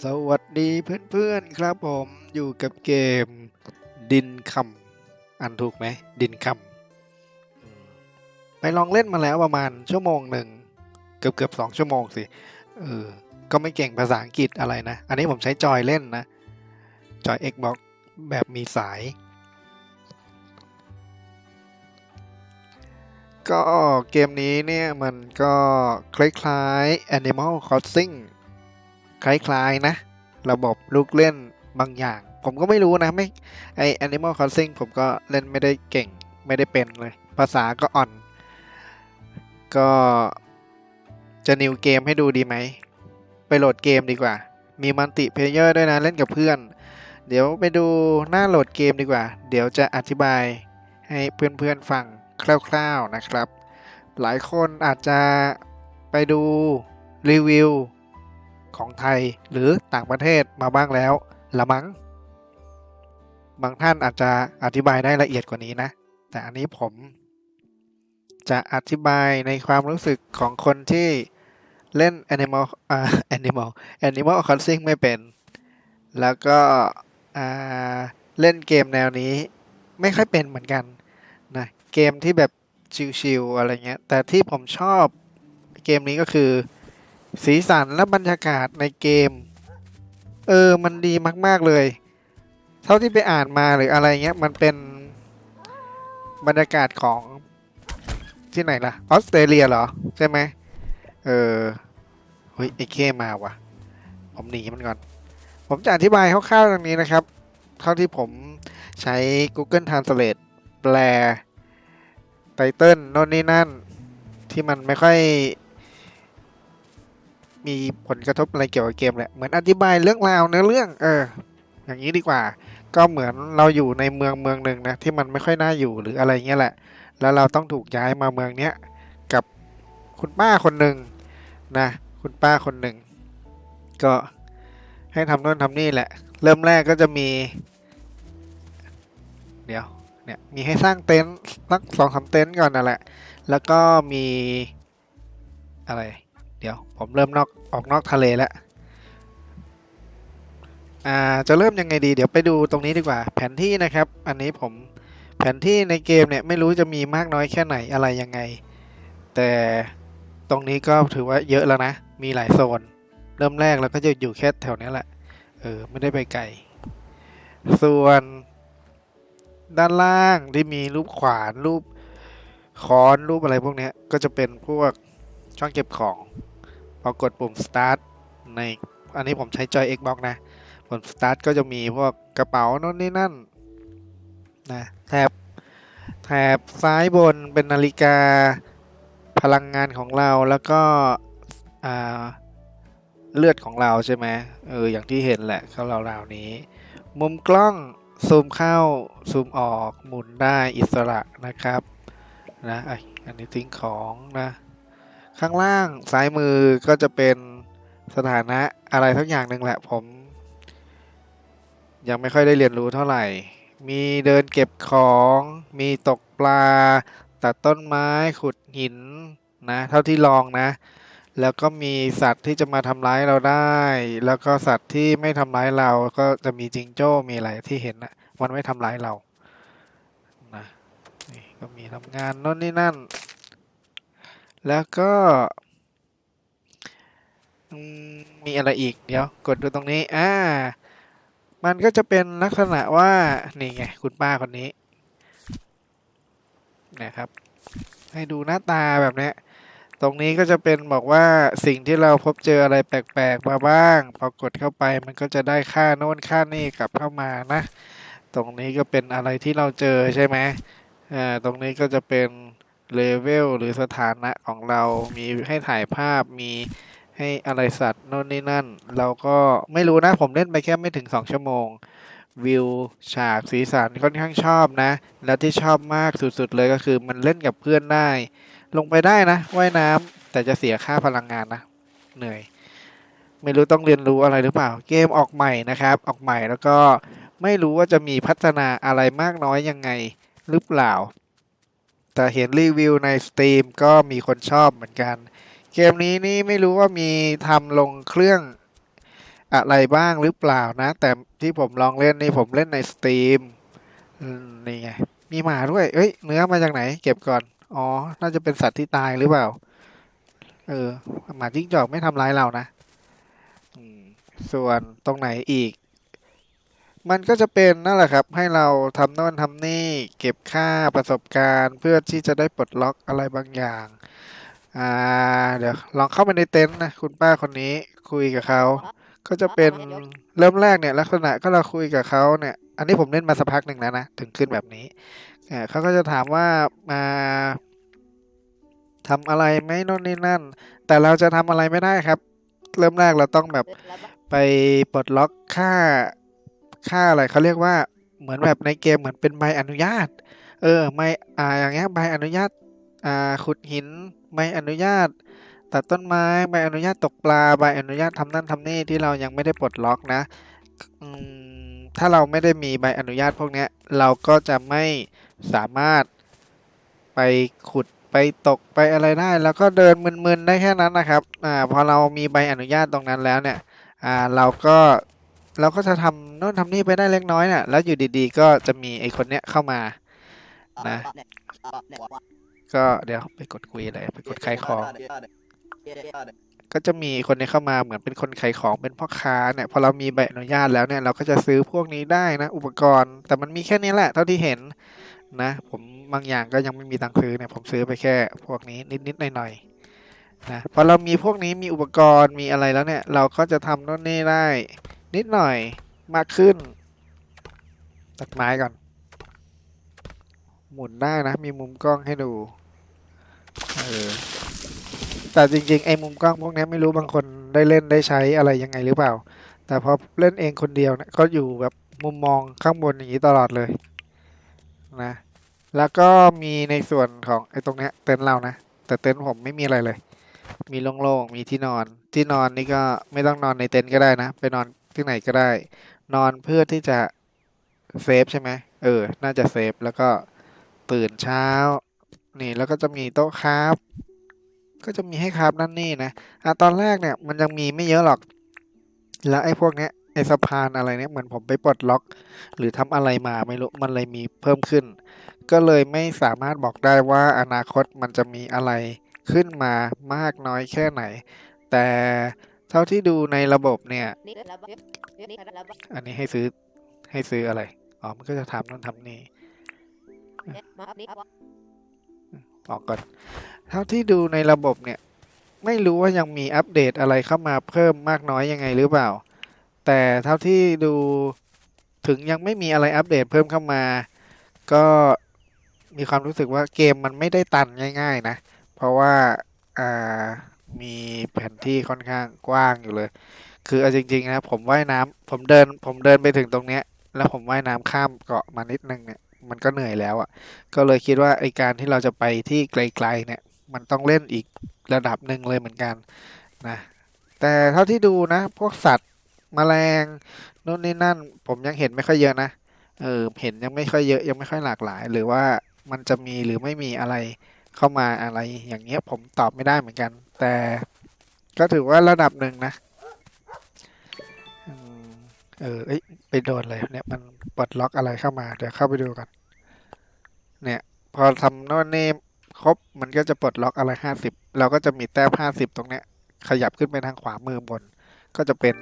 สวัสดีเพื่อนๆครับผมอยู่กับเกมดินคำอ่านถูกไหมดินคำอืมไปลองเล่นมาแล้วประมาณชั่วโมงหนึ่งเกือบเกือบสองชั่วโมงสิเออก็ไม่เก่งภาษาอังกฤษอะไรนะ อันนี้ผมใช้จอยเล่นนะ จอย Xbox แบบมีสาย ก็เกมนี้เนี่ยมันก็คล้ายๆ Animal Crossing คล้ายๆนะ ระบบลูกเล่นบางอย่าง ผมก็ไม่รู้นะ ไม่ไอ Animal Crossing ผมก็เล่นไม่ได้เก่งไม่ได้เป็นเลย ภาษาก็อ่อน ก็จะนิวเกมให้ดูดีไหม ไปโหลดเกมดีกว่า มีมัลติเพลเยอร์ด้วยนะ เล่นกับเพื่อน เดี๋ยวไปดูหน้าโหลดเกมดีกว่า เดี๋ยวจะอธิบายให้เพื่อนๆฟังคร่าวๆนะครับ หลายคนอาจจะไปดูรีวิว ของไทยหรือต่างประเทศมาบ้างแล้วละมั้ง บางท่านอาจจะอธิบายได้ละเอียดกว่านี้นะ แต่อันนี้ผมจะอธิบายในความรู้สึกของคนที่เล่น Animal อ่า Animal Animal Crossing ไม่เป็น แล้วก็อ่าเล่นเกมแนวนี้ไม่ค่อยเป็นเหมือนกันนะเกมที่แบบชิลๆอะไรเงี้ย แต่ที่ผมชอบเกมนี้ก็คือ สีสันและบรรยากาศในเกม เออมันดีมาก ๆเลย เท่าที่ไปอ่านมาหรืออะไรเงี้ย มันเป็นบรรยากาศของที่ไหนล่ะ ออสเตรเลียเหรอ ใช่ไหมเออเฮ้ยไอเคมาว่ะ ผมหนีมันก่อน ผมจะอธิบายคร่าวๆตรงนี้นะครับ เท่าที่ผมใช้ Google Translate แปลไตเติลโน่นนี่นั่น ที่มันไม่ค่อย มีผลกระทบอะไรเกี่ยวกับเกมแหละเหมือนอธิบายเรื่องราวเนื้อเรื่อง เออ อย่างนี้ดีกว่า ก็เหมือนเราอยู่ในเมืองเมืองหนึ่งนะที่มันไม่ค่อยน่าอยู่หรืออะไรเงี้ยแหละ แล้วเราต้องถูกย้ายมาเมืองเนี้ยกับคุณป้าคนหนึ่งนะ คุณป้าคนหนึ่งก็ให้ทำโน่นทำนี่แหละ เริ่มแรกก็จะมี เดี๋ยวเนี่ยมีให้สร้างเต็นท์สักสองสาเต็นท์ก่อนนั่นแหละ แล้วก็มีอะไร เดี๋ยวผมเริ่มนอกออกนอกทะเลแล้วอ่าจะเริ่มยังไงดี เดี๋ยวไปดูตรงนี้ดีกว่า แผนที่นะครับ อันนี้ผมแผนที่ในเกมเนี่ยไม่รู้จะมีมากน้อยแค่ไหนอะไรยังไง แต่ตรงนี้ก็ถือว่าเยอะแล้วนะ มีหลายโซน เริ่มแรกเราก็จะอยู่แค่แถวนี้แหละ เออ ไม่ได้ไปไกล ส่วนด้านล่างที่มีรูปขวานรูปค้อนรูปอะไรพวกนี้ก็จะเป็นพวกช่องเก็บของ พอกดปุ่ม start ในอันนี้ผมใช้จอย Xbox นะปุ่ม start ก็จะมีพวกกระเป๋าโน่นนี่นั่นนะแถบแถบซ้ายบนเป็นนาฬิกาพลังงานของเราแล้วก็เลือดของเราใช่ไหมเอออย่างที่เห็นแหละเขาราวๆนี้ มุมกล้องซูมเข้าซูมออกหมุนได้อิสระนะครับนะไออันนี้ทิ้งของนะ ข้างล่างซ้ายมือก็จะเป็นสถานะอะไรทั้งอย่างหนึ่งแหละผม ยังไม่ค่อยได้เรียนรู้เท่าไหร่ มีเดินเก็บของ มีตกปลา ตัดต้นไม้ขุดหินนะ เท่าที่ลองนะ แล้วก็มีสัตว์ที่จะมาทำร้ายเราได้ แล้วก็สัตว์ที่ไม่ทำร้ายเราก็จะมีจิงโจ้มีอะไรที่เห็นนะมันไม่ทำร้ายเรานะนี่ก็มีทำงานโน่นนี่นั่น แล้วก็มีอะไรอีกเดี๋ยว กดดูตรงนี้ อ่า มันก็จะเป็นลักษณะว่า นี่ไง คุณป้าคนนี้ นะครับ ให้ดูหน้าตาแบบนี้ ตรงนี้ก็จะเป็นบอกว่าสิ่งที่เราพบเจออะไรแปลกๆมาบ้าง พอกดเข้าไปมันก็จะได้ค่าโน่นค่านี่กลับเข้ามานะ ตรงนี้ก็เป็นอะไรที่เราเจอใช่ไหมอ่า ตรงนี้ก็จะเป็น เลเวลหรือสถานะของเรามีให้ถ่ายภาพมีให้อะไรสัตว์โน่นนี่นั่น เราก็ไม่รู้นะผมเล่นไปแค่ไม่ถึงสองชั่วโมง วิวฉากสีสันค่อนข้างชอบนะ แล้วที่ชอบมากสุดๆเลยก็คือมันเล่นกับเพื่อนได้ ลงไปได้นะว่ายน้ำแต่จะเสียค่าพลังงานนะ เหนื่อย ไม่รู้ต้องเรียนรู้อะไรหรือเปล่า เกมออกใหม่นะครับ ออกใหม่แล้วก็ไม่รู้ว่าจะมีพัฒนาอะไรมากน้อยยังไงหรือเปล่า แต่เห็นรีวิวใน Steam ก็มีคนชอบเหมือนกัน เกมนี้นี่ไม่รู้ว่ามีทำลงเครื่องอะไรบ้างหรือเปล่านะ แต่ที่ผมลองเล่นนี่ผมเล่นในสตรีมนี่ไง มีหมาด้วย เอ้ย เนื้อมาจากไหน เก็บก่อน อ๋อ น่าจะเป็นสัตว์ที่ตายหรือเปล่า เออ หมาจิ้งจอกไม่ทำร้ายเรานะส่วนตรงไหนอีก มันก็จะเป็นนั่นแหละครับ ให้เราทำโน่นทำนี่ เก็บค่าประสบการณ์เพื่อที่จะได้ปลดล็อกอะไรบางอย่างอ่าเดี๋ยวลองเข้าไปในเต็นท์นะ คุณป้าคนนี้คุยกับเขาก็จะเป็นเริ่มแรกเนี่ยลักษณะก็เราคุยกับเขาเนี่ย อันนี้ผมเล่นมาสักพักหนึ่งแล้วนะ ถึงขึ้นแบบนี้เขาก็จะถามว่ามาทำอะไรไหมโน่นนี่นั่น แต่เราจะทำอะไรไม่ได้ครับ เริ่มแรกเราต้องแบบไปปลดล็อกค่า ค่าอะไรเขาเรียกว่าเหมือนแบบในเกมเหมือนเป็นใบอนุญาต เออไม่อ่าอย่างเงี้ยใบอนุญาตอ่าขุดหินใบอนุญาตตัดต้นไม้ใบอนุญาตตกปลาใบอนุญาตทำนั่นทำนี่ที่เรายังไม่ได้ปลดล็อกนะอืมถ้าเราไม่ได้มีใบอนุญาตพวกเนี้ยเราก็จะไม่สามารถไปขุดไปตกไปอะไรได้ แล้วก็เดินมึนๆได้แค่นั้นนะครับอ่าพอเรามีใบอนุญาตตรงนั้นแล้วเนี่ยอ่าเราก็ เราก็จะทำโน่นทำนี่ไปได้เล็กน้อยเนี่ยแล้วอยู่ดีๆ ก็จะมีไอ้คนเนี้ยเข้ามา นะ ก็เดี๋ยวไปกดคุยอะไรไปกดขายของ ก็จะมีคนนี้เข้ามาเหมือนเป็นคนขายของเป็นพ่อค้าเนี่ยพอเรามีใบอนุญาตแล้วเนี่ยเราก็จะซื้อพวกนี้ได้นะ อุปกรณ์ แต่มันมีแค่นี้แหละ เท่าที่เห็นนะ ผมบางอย่างก็ยังไม่มีตังค์ซื้อเนี่ยผมซื้อไปแค่ พวกนี้นิดๆหน่อยๆนะพอเรามีพวกนี้มีอุปกรณ์มีอะไรแล้วเนี่ย เราก็จะทำโน่นนี่ได้ นิดหน่อยมากขึ้น ตัดไม้ก่อน หมุนได้นะ มีมุมกล้องให้ดู เออ แต่จริงๆ ไอ้มุมกล้องพวกนี้ไม่รู้บางคนได้เล่นได้ใช้อะไรยังไงหรือเปล่า แต่พอเล่นเองคนเดียวนี่ยก็อยู่แบบมุมมองข้างบนอย่างนี้ตลอดเลยนะ แล้วก็มีในส่วนของไอ้ตรงนี้เต็นท์เรานะ แต่เต็นท์ผมไม่มีอะไรเลย มีโล่งๆ มีที่นอน ที่นอนนี่ก็ไม่ต้องนอนในเต็นท์ก็ได้นะ ไปนอน ที่ไหนก็ได้ นอนเพื่อที่จะเซฟใช่ไหมเออ น่าจะเซฟแล้วก็ตื่นเช้า นี่แล้วก็จะมีโต๊ะคราฟก็จะมีให้คราฟนั่นนี่นะอะตอนแรกเนี่ยมันยังมีไม่เยอะหรอก แล้วไอ้พวกเนี้ยไอ้สะพานอะไรเนี่ยเหมือนผมไปปลดล็อก หรือทำอะไรมาไม่รู้มันเลยมีเพิ่มขึ้น ก็เลยไม่สามารถบอกได้ว่าอนาคตมันจะมีอะไรขึ้นมามากน้อยแค่ไหน แต่ เท่าที่ดูในระบบเนี่ย อันนี้ให้ซื้อให้ซื้ออะไร อ๋อ มันก็จะทำนั่นทำนี่ออกก่อน เท่าที่ดูในระบบเนี่ย ไม่รู้ว่ายังมีอัปเดตอะไรเข้ามาเพิ่มมากน้อยยังไงหรือเปล่า แต่เท่าที่ดูถึงยังไม่มีอะไรอัปเดตเพิ่มเข้ามา ก็มีความรู้สึกว่าเกมมันไม่ได้ตันง่าย ๆ นะ เพราะว่า อ่า มีแผนที่ค่อนข้างกว้างอยู่เลย คือเอาจริง ๆ นะ ผมว่ายน้ำผมเดิน ผมเดินไปถึงตรงเนี้ย แล้วผมว่ายน้ำข้ามเกาะมานิดนึงเนี่ย มันก็เหนื่อยแล้วอะ ก็เลยคิดว่าไอการที่เราจะไปที่ไกล ๆ เนี่ย มันต้องเล่นอีกระดับหนึ่งเลยเหมือนกันนะ แต่เท่าที่ดูนะ พวกสัตว์แมลงนู่นนี่นั่น ผมยังเห็นไม่ค่อยเยอะนะ เออ เห็นยังไม่ค่อยเยอะ ยังไม่ค่อยหลากหลาย หรือว่ามันจะมีหรือไม่มีอะไรเข้ามาอะไรอย่างเงี้ยผมตอบไม่ได้เหมือนกัน แต่ก็ถือว่าระดับหนึ่งนะเออไปโดนเลยเนี่ยมันปลดล็อกอะไรเข้ามา เดี๋ยวเข้าไปดูกัน เนี่ย พอทำโน่นนี่ครบมันก็จะปลดล็อกอะไรห้าสิบเราก็จะมีแต้มห้าสิบตรงเนี้ย ขยับขึ้นไปทางขวามือบน ก็จะเป็น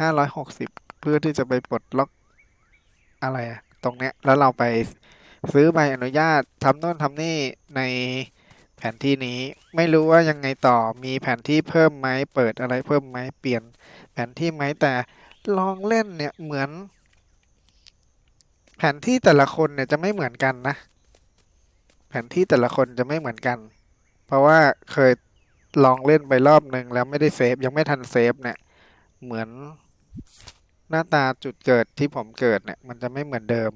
ห้าร้อยหกสิบเพื่อที่จะไปปลดล็อกอะไรตรงเนี้ย แล้วเราไปซื้อใบอนุญาตทำโน่นทำนี่ใน แผนที่นี้ไม่รู้ว่ายังไงต่อมีแผนที่เพิ่มไหมเปิดอะไรเพิ่มไหมเปลี่ยนแผนที่ไหมแต่ลองเล่นเนี่ยเหมือน แผนที่แต่ละคนเนี่ยจะไม่เหมือนกันนะ แผนที่แต่ละคนจะไม่เหมือนกัน เพราะว่าเคยลองเล่นไปรอบหนึ่งแล้วไม่ได้เซฟยังไม่ทันเซฟเนี่ยเหมือนหน้าตาจุดเกิดที่ผมเกิดเนี่ย มันจะไม่เหมือนเดิม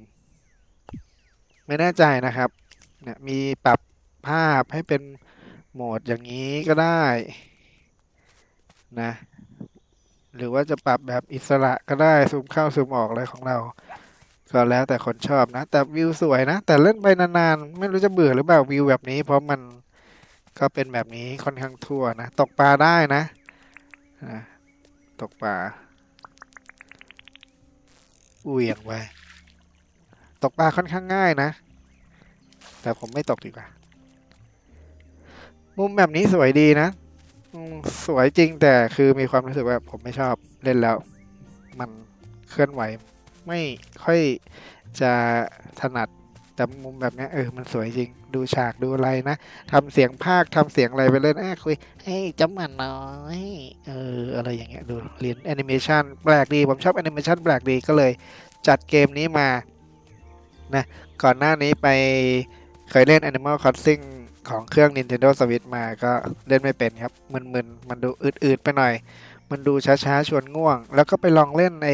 ไม่แน่ใจนะครับ เนี่ยมีปรับ ภาพให้เป็นโหมดอย่างนี้ก็ได้นะหรือว่าจะปรับแบบอิสระก็ได้ซูมเข้าซูมออกอะไรของเรา ก็แล้วแต่คนชอบนะ แต่วิวสวยนะ แต่เล่นไปนานๆ ไม่รู้จะเบื่อหรือเปล่าวิวแบบนี้ เพราะมันก็เป็นแบบนี้ค่อนข้างทั่วนะ ตกปลาได้นะตกปลาเหวี่ยงไปตกปลาค่อนข้างง่ายนะ แต่ผมไม่ตกดีกว่า มุมแบบนี้สวยดีนะสวยจริงแต่คือมีความรู้สึกว่าผมไม่ชอบเล่นแล้ว มันเคลื่อนไหว ไม่ค่อยจะถนัดแต่มุมแบบนี้เออมันสวยจริง ดูฉากดูอะไรนะทำเสียงภาคทำเสียงอะไรไปเล่นอะคุยเฮ้ยจำมันน้อยเอออะไรอย่างเงี้ยดูเรียนแอนิเมชันแปลกดี ผมชอบแอนิเมชันแปลกดีก็เลยจัดเกมนี้มานะก่อนหน้านี้ไปเคยเล่น Animal Crossing ของเครื่อง Nintendo Switch มาก็เล่นไม่เป็นครับมึนๆมันดูอืดๆไปหน่อย มันดูช้าๆ ชวนง่วง แล้วก็ไปลองเล่นไอ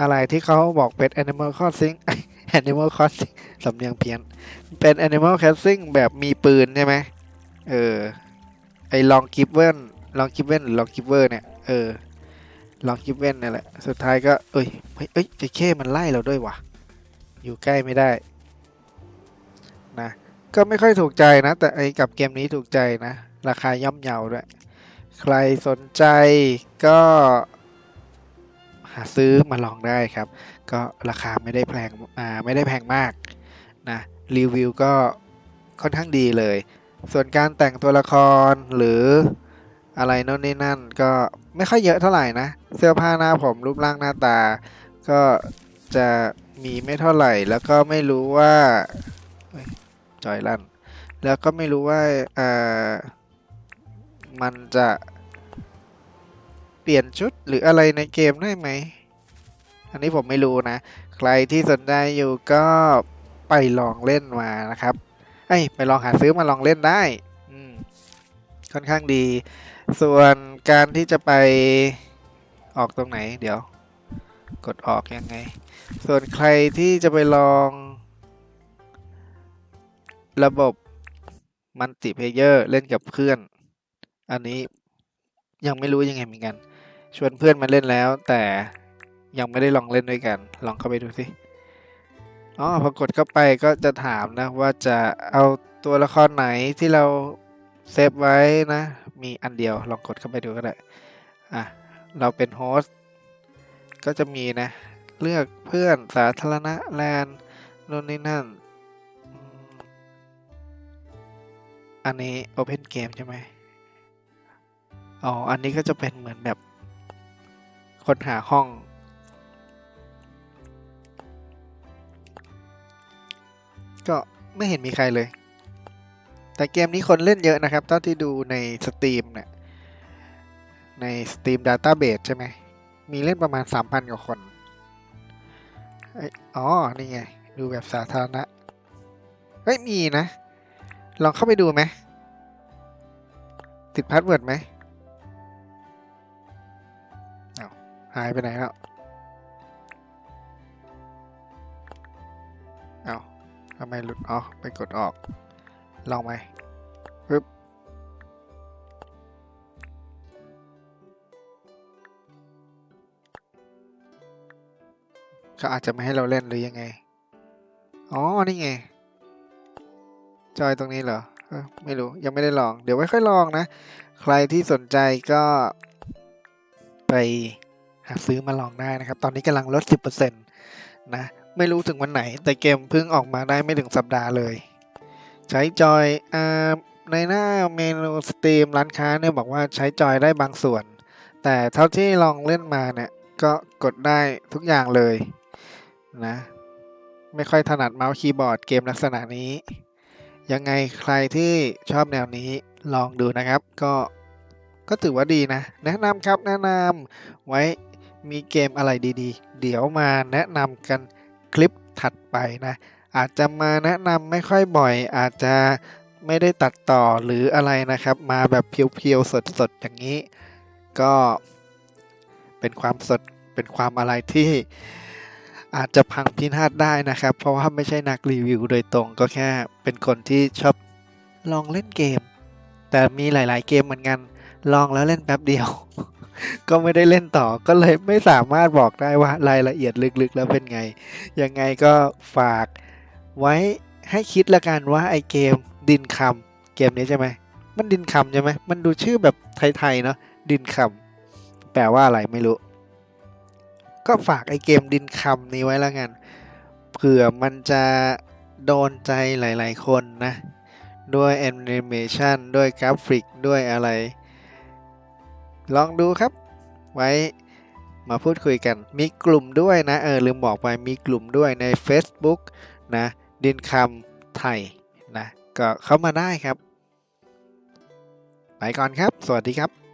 อะไรที่เขาบอกเป็น Animal Crossing Animal Crossing สำเนียงเพี้ยน เป็น Animal Crossing แบบมีปืนใช่ไหมเออ ไอลองกิฟเว่นลองกิฟเว่นหรือลองกิฟเวอร์เนี่ย เออ ลองกิฟเว่นนี่แหละ สุดท้ายก็ เอ้ย เฮ้ยเอ้ยเจเข้มันไล่เราด้วยวะอยู่ใกล้ไม่ได้ ก็ไม่ค่อยถูกใจนะ แต่ไอ้กับเกมนี้ถูกใจนะ ราคาย่อมเยาด้วย ใครสนใจก็ หาซื้อมาลองได้ครับ ก็ราคาไม่ได้แพงอ่าไม่ได้แพงมากนะรีวิวก็ค่อนข้างดีเลย ส่วนการแต่งตัวละครหรืออะไรโน่นนี่นั่นก็ไม่ค่อยเยอะเท่าไหร่นะ เสื้อผ้าหน้าผมรูปร่างหน้าตา ก็จะมีไม่เท่าไหร่ แล้วก็ไม่รู้ว่า จอยลั่น แล้วก็ไม่รู้ว่าเอ่อมันจะเปลี่ยนชุดหรืออะไรในเกมได้ไหม อันนี้ผมไม่รู้นะ ใครที่สนใจอยู่ก็ไปลองเล่นมานะครับเอ้ไปลองหาซื้อมาลองเล่นได้ค่อนข้างดี ส่วนการที่จะไปออกตรงไหน เดี๋ยว กดออกยังไง ส่วนใครที่จะไปลอง ระบบมัลติเพเยอร์เล่นกับเพื่อน อันนี้ยังไม่รู้ยังไงเหมือนกัน ชวนเพื่อนมาเล่นแล้ว แต่ยังไม่ได้ลองเล่นด้วยกัน ลองเข้าไปดูสิอ๋อพอกดเข้าไปก็จะถามนะว่าจะเอาตัวละครไหนที่เราเซฟไว้นะ มีอันเดียวลองกดเข้าไปดูก็ได้ อะ เราเป็นโฮสต์ก็จะมีนะ เลือกเพื่อนสาธารณะแลนโน่นนี่นั่น อันนี้ Open Game ใช่ไหมอ๋อ อันนี้ก็จะเป็นเหมือนแบบค้นหาห้อง ก็ไม่เห็นมีใครเลย แต่เกมนี้คนเล่นเยอะนะครับเท่าที่ดูในสตรีมเนี่ย ใน Steam Database ใช่ไหม มีเล่นประมาณ 3,000 กว่าคน อ๋อ นี่ไง ดูแบบสาธารณะ เฮ้ย มีนะ ลองเข้าไปดูไหม ติดพาสเวิร์ดไหมเอาหายไปไหนแล้วเอาทำไมหลุดอ๋อไปกดออก ลองไหมปึ๊บเขาอาจจะไม่ให้เราเล่นหรือยังไง อ๋อ นี่ไง จอยตรงนี้เหรอไม่รู้ยังไม่ได้ลอง เดี๋ยวไว้ค่อยลองนะ ใครที่สนใจก็ไปหาซื้อมาลองได้นะครับ ตอนนี้กำลังลด 10%นะ ไม่รู้ถึงวันไหน แต่เกมเพิ่งออกมาได้ไม่ถึงสัปดาห์เลย ใช้จอยอในหน้าเมนูสตรีมร้านค้าเนี่ยบอกว่าใช้จอยได้บางส่วน แต่เท่าที่ลองเล่นมาเนี่ย ก็กดได้ทุกอย่างเลยนะ ไม่ค่อยถนัดเมาส์คีย์บอร์ดเกมลักษณะนี้ ยังไงใครที่ชอบแนวนี้ลองดูนะครับ ก็ก็ถือว่าดีนะ แนะนำครับแนะนำไว้มีเกมอะไรดีๆ เดี๋ยวมาแนะนำกันคลิปถัดไปนะ อาจจะมาแนะนำไม่ค่อยบ่อย อาจจะไม่ได้ตัดต่อหรืออะไรนะครับ มาแบบเพียวๆ สดๆ อย่างนี้ ก็เป็นความสดเป็นความอะไรที่ อาจจะพังพินาศได้นะครับ เพราะว่าไม่ใช่นักรีวิวโดยตรงก็แค่เป็นคนที่ชอบลองเล่นเกม แต่มีหลาย ๆ เกมเหมือนกัน ลองแล้วเล่นแป๊บเดียว ก็ไม่ได้เล่นต่อก็เลยไม่สามารถบอกได้ว่ารายละเอียดลึก ๆ แล้วเป็นไง ยังไงก็ฝากไว้ให้คิดละกันว่าไอเกมดินคำเกมนี้ใช่ไหมมันดินคำใช่ไหมมันดูชื่อแบบไทย ๆ เนาะดินคำแปลว่าอะไรไม่รู้ ก็ฝากไอเกมดินคำนี้ไว้แล้วกัน เผื่อมันจะโดนใจหลาย ๆ คนนะ ด้วยแอนิเมชันด้วยกราฟิกด้วยอะไร ลองดูครับ ไว้มาพูดคุยกัน มีกลุ่มด้วยนะ เออ ลืมบอกไป มีกลุ่มด้วยใน Facebook นะ ดินคำไทยนะ ก็เข้ามาได้ครับ ไปก่อนครับ สวัสดีครับ